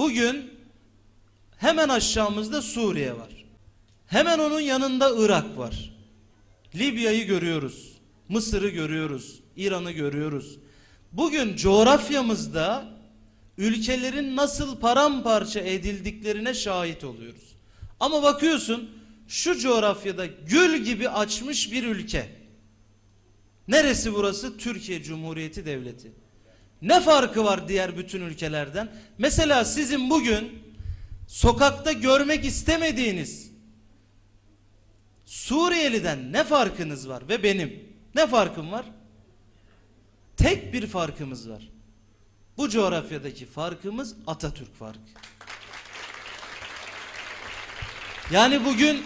Bugün hemen aşağımızda Suriye var. Hemen onun yanında Irak var. Libya'yı görüyoruz. Mısır'ı görüyoruz. İran'ı görüyoruz. Bugün coğrafyamızda ülkelerin nasıl paramparça edildiklerine şahit oluyoruz. Ama bakıyorsun şu coğrafyada gül gibi açmış bir ülke. Neresi burası? Türkiye Cumhuriyeti Devleti. Ne farkı var diğer bütün ülkelerden? Mesela sizin bugün sokakta görmek istemediğiniz Suriyeliden ne farkınız var ve benim ne farkım var? Tek bir farkımız var. Bu coğrafyadaki farkımız Atatürk farkı. Yani bugün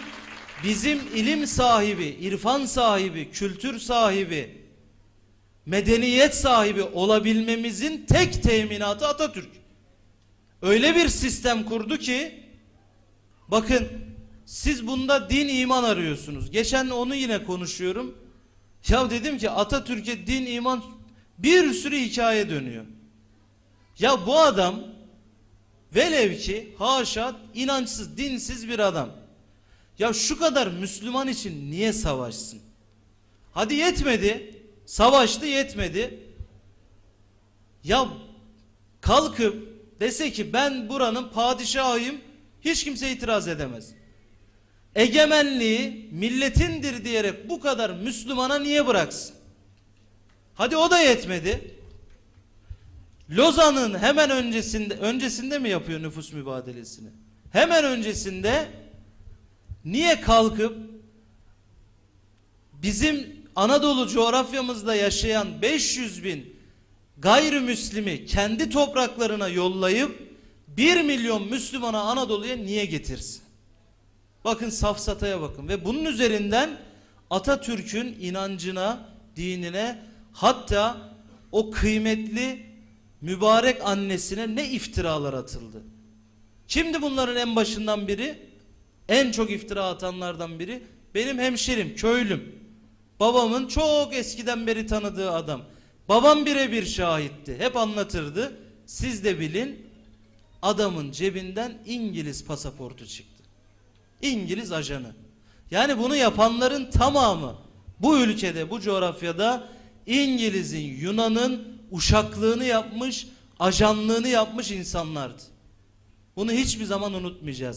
bizim ilim sahibi, irfan sahibi, kültür sahibi, medeniyet sahibi olabilmemizin tek teminatı Atatürk. Öyle bir sistem kurdu ki bakın siz bunda din iman arıyorsunuz. Geçen onu yine konuşuyorum. Ya dedim ki Atatürk'e din iman bir sürü hikaye dönüyor. Ya bu adam velev ki haşa inançsız, dinsiz bir adam. Ya şu kadar Müslüman için niye savaşsın? Hadi yetmedi. Savaştı yetmedi. Ya kalkıp dese ki ben buranın padişahıyım hiç kimse itiraz edemez. Egemenliği milletindir diyerek bu kadar Müslümana niye bıraksın? Hadi o da yetmedi. Lozan'ın hemen öncesinde öncesinde mi yapıyor nüfus mübadelesini? Hemen öncesinde niye kalkıp bizim Anadolu coğrafyamızda yaşayan 500 bin gayrimüslimi kendi topraklarına yollayıp 1 milyon Müslümana Anadolu'ya niye getirsin? Bakın safsataya bakın ve bunun üzerinden Atatürk'ün inancına, dinine hatta o kıymetli mübarek annesine ne iftiralar atıldı. Kimdi bunların en başından biri? En çok iftira atanlardan biri benim hemşerim, köylüm. Babamın çok eskiden beri tanıdığı adam. Babam birebir şahitti. Hep anlatırdı. Siz de bilin adamın cebinden İngiliz pasaportu çıktı. İngiliz ajanı. Yani bunu yapanların tamamı bu ülkede, bu coğrafyada İngiliz'in, Yunan'ın uşaklığını yapmış, ajanlığını yapmış insanlardı. Bunu hiçbir zaman unutmayacağız.